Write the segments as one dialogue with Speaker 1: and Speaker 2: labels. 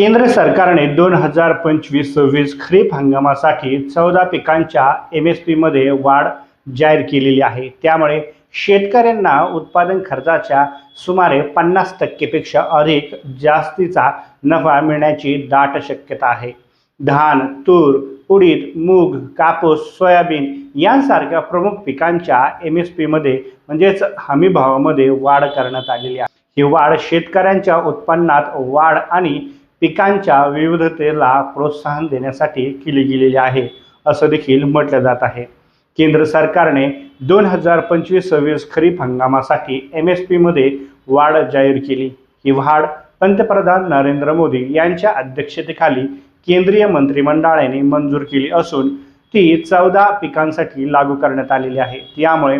Speaker 1: केंद्र सरकारने दोन हजार पंचवीस सव्वीस खरीप हंगामासाठी चौदा पिकांच्या एम एस पीमध्ये वाढ जाहीर केलेली आहे. त्यामुळे शेतकऱ्यांना उत्पादन खर्चाच्या सुमारे पन्नास टक्केपेक्षा अधिक जास्तीचा नफा मिळण्याची दाट शक्यता आहे. धान तूर उडीद मूग कापूस सोयाबीन यांसारख्या प्रमुख पिकांच्या एम एस पीमध्ये म्हणजेच हमीभावामध्ये वाढ करण्यात आलेली आहे. ही वाढ शेतकऱ्यांच्या उत्पन्नात वाढ आणि पिकांच्या विविधतेला प्रोत्साहन देण्यासाठी केली गेलेली आहे असं देखील म्हटलं जात आहे. केंद्र सरकारने दोन हजार पंचवीस सव्वीस खरीप हंगामासाठी एम एस पीमध्ये वाढ जाहीर केली. ही वाढ पंतप्रधान नरेंद्र मोदी यांच्या अध्यक्षतेखाली केंद्रीय मंत्रिमंडळाने मंजूर केली असून ती चौदा पिकांसाठी लागू करण्यात आलेली आहे. त्यामुळे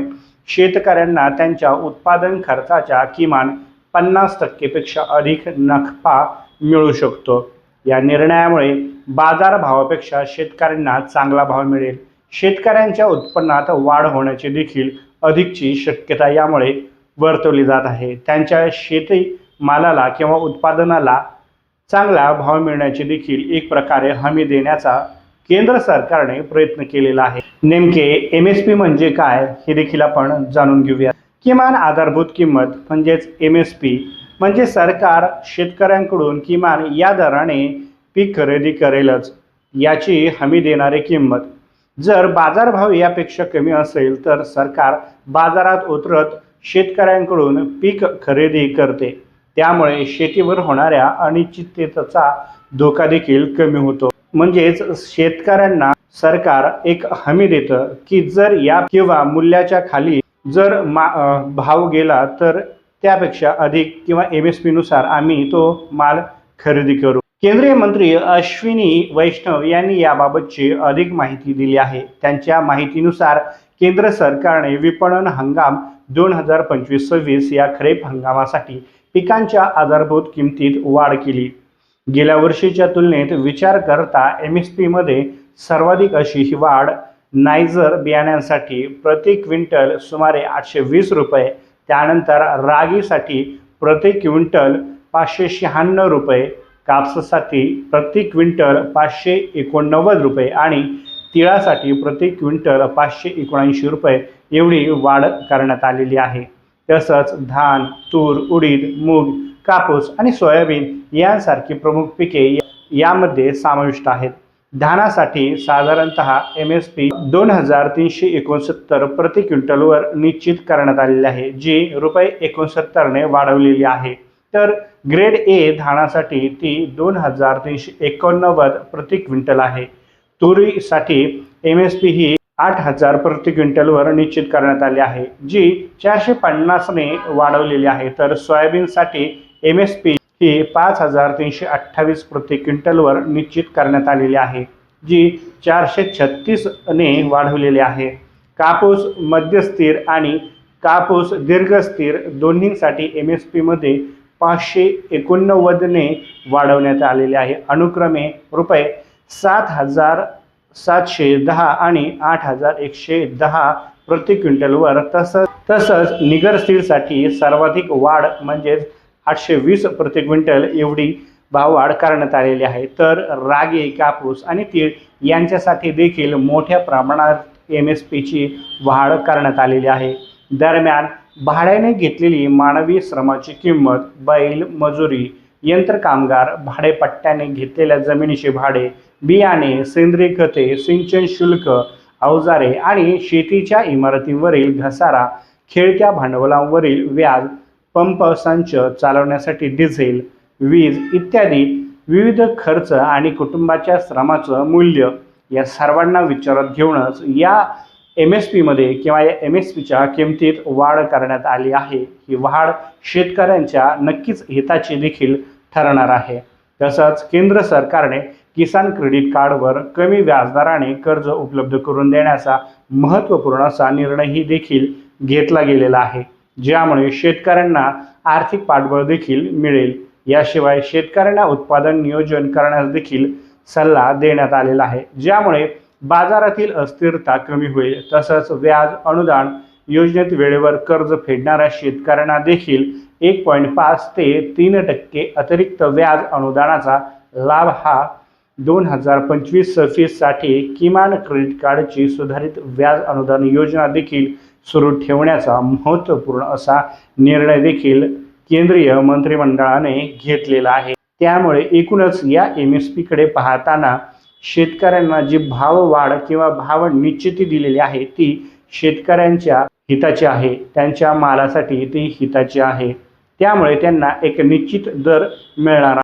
Speaker 1: शेतकऱ्यांना त्यांच्या उत्पादन खर्चाच्या किमान पन्नास टक्केपेक्षा अधिक नफा मिळू शकतो. या निर्णयामुळे बाजारभावापेक्षा शेतकऱ्यांना चांगला भाव मिळेल. शेतकऱ्यांच्या उत्पन्नात वाढ होण्याची देखील अधिकची शक्यता यामुळे वर्तवली जात आहे. त्यांच्या शेती मालाला किंवा उत्पादनाला चांगला भाव मिळण्याची देखील एक प्रकारे हमी देण्याचा केंद्र सरकारने प्रयत्न केलेला आहे. नेमके एम एस पी म्हणजे काय हे देखील आपण जाणून घेऊया. किमान आधारभूत किंमत म्हणजेच एम एस पी म्हणजे सरकार शेतकऱ्यांकडून किमान या दराने पीक खरेदी करेलच. याची हमी देणारी किंमत. जर बाजारभाव यापेक्षा कमी असेल तर सरकार बाजारात उतरत शेतकऱ्यांकडून पीक खरेदी करते. त्यामुळे शेतीवर होणाऱ्या अनिश्चिततेचा धोका देखील कमी होतो. म्हणजेच शेतकऱ्यांना सरकार एक हमी देतं की जर या किंवा मूल्याच्या खाली जर मा भाव गेला तर त्यापेक्षा अधिक किंवा एम एस पीनुसार आम्ही तो माल खरेदी करू. केंद्रीय मंत्री अश्विनी वैष्णव यांनी याबाबतची अधिक माहिती दिली आहे. त्यांच्या माहितीनुसार केंद्र सरकारने विपणन हंगाम दोन हजार पंचवीस सव्वीस या खरीप हंगामासाठी पिकांच्या आधारभूत किमतीत वाढ केली. गेल्या वर्षीच्या तुलनेत विचार करता एम एस पीमध्ये सर्वाधिक अशी ही वाढ नायजर बियाण्यांसाठी प्रति क्विंटल सुमारे आठशे वीस रुपये त्यानंतर रागीसाठी प्रति क्विंटल पाचशे शहाण्णव रुपये कापसासाठी प्रति क्विंटल पाचशे एकोणनव्वद रुपये आणि तिळासाठी प्रति क्विंटल पाचशे एकोणऐंशी रुपये एवढी वाढ करण्यात आलेली आहे. तसंच धान तूर उडीद मूग कापूस आणि सोयाबीन यांसारखी प्रमुख पिके यामध्ये समाविष्ट आहेत. धानासाठी साधारणत एम एस पी दोन हजार तीनशे एकोणसत्तर प्रति क्विंटलवर निश्चित करण्यात आलेली आहे जी रुपये एकोणसत्तरने वाढवलेली आहे. तर ग्रेड ए धानासाठी ती दोन हजार तीनशे एकोणनव्वद प्रति क्विंटल आहे. तुरीसाठी एम एस पी ही आठ हजार प्रति क्विंटलवर निश्चित करण्यात आली आहे जी चारशे पन्नासने वाढवलेली आहे. तर सोयाबीनसाठी एम एस पी ही पाच हजार तीनशे अठ्ठावीस प्रति क्विंटलवर निश्चित करण्यात आलेली आहे जी चारशे छत्तीसने वाढवलेली आहे. कापूस मध्यस्थिर आणि कापूस दीर्घस्थिर दोन्हीसाठी एम एस पीमध्ये पाचशे एकोणनव्वदने वाढवण्यात आलेले आहे. अनुक्रमे रुपये सात हजार सातशे दहा आणि आठ हजार एकशे दहा प्रति क्विंटलवर तसंच तसंच निगरस्थिरसाठी सर्वाधिक वाढ म्हणजेच आठशे वीस प्रति क्विंटल एवढी भाववाढ करण्यात आलेली आहे. तर रागी कापूस आणि तीळ यांच्यासाठी देखील मोठ्या प्रमाणात एम एस पीची वाढ करण्यात आलेली आहे. दरम्यान भाड्याने घेतलेली मानवी श्रमाची किंमत बैल मजुरी यंत्रकामगार भाडेपट्ट्याने घेतलेल्या जमिनीचे भाडे बियाणे सेंद्रिय खते सिंचन शुल्क अवजारे आणि शेतीच्या इमारतींवरील घसारा खेळत्या भांडवलांवरील व्याज पंप संच चालवण्यासाठी डिझेल वीज इत्यादी विविध खर्च आणि कुटुंबाच्या श्रमाचं मूल्य या सर्वांना विचारात घेऊनच या एम एस पीमध्ये किंवा या एम एस पीच्या किमतीत वाढ करण्यात आली आहे. ही वाढ शेतकऱ्यांच्या नक्कीच हिताची देखील ठरणार आहे. तसंच केंद्र सरकारने किसान क्रेडिट कार्डवर कमी व्याजदराने कर्ज उपलब्ध करून देण्याचा महत्त्वपूर्ण असा निर्णयही देखील घेतला गेलेला आहे. ज्यामुळे शेतकऱ्यांना आर्थिक पाठबळ देखील मिळेल. याशिवाय शेतकऱ्यांना उत्पादन नियोजन करण्यास देखील सल्ला देण्यात आलेला आहे. ज्यामुळे बाजारातील अस्थिरता कमी होईल. तसंच व्याज अनुदान योजनेत वेळेवर कर्ज फेडणाऱ्या शेतकऱ्यांना देखील एक पॉईंट पाच ते तीन टक्के अतिरिक्त व्याज अनुदानाचा लाभ हा दोन हजार पंचवीस सव्वीससाठी किमान क्रेडिट कार्डची सुधारित व्याज अनुदान योजना देखील सुरू ठेवण्याचा महत्त्वपूर्ण असा निर्णय देखील केंद्रीय मंत्रिमंडळाने घेतलेला आहे. त्यामुळे एकूणच या एम एस पीकडे पाहताना शेतकऱ्यांना जी भाववाढ किंवा भाव निश्चिती दिलेली आहे ती शेतकऱ्यांच्या हिताची आहे. त्यांच्या मालासाठी ती हिताची आहे. त्यामुळे त्यांना एक निश्चित दर मिळणार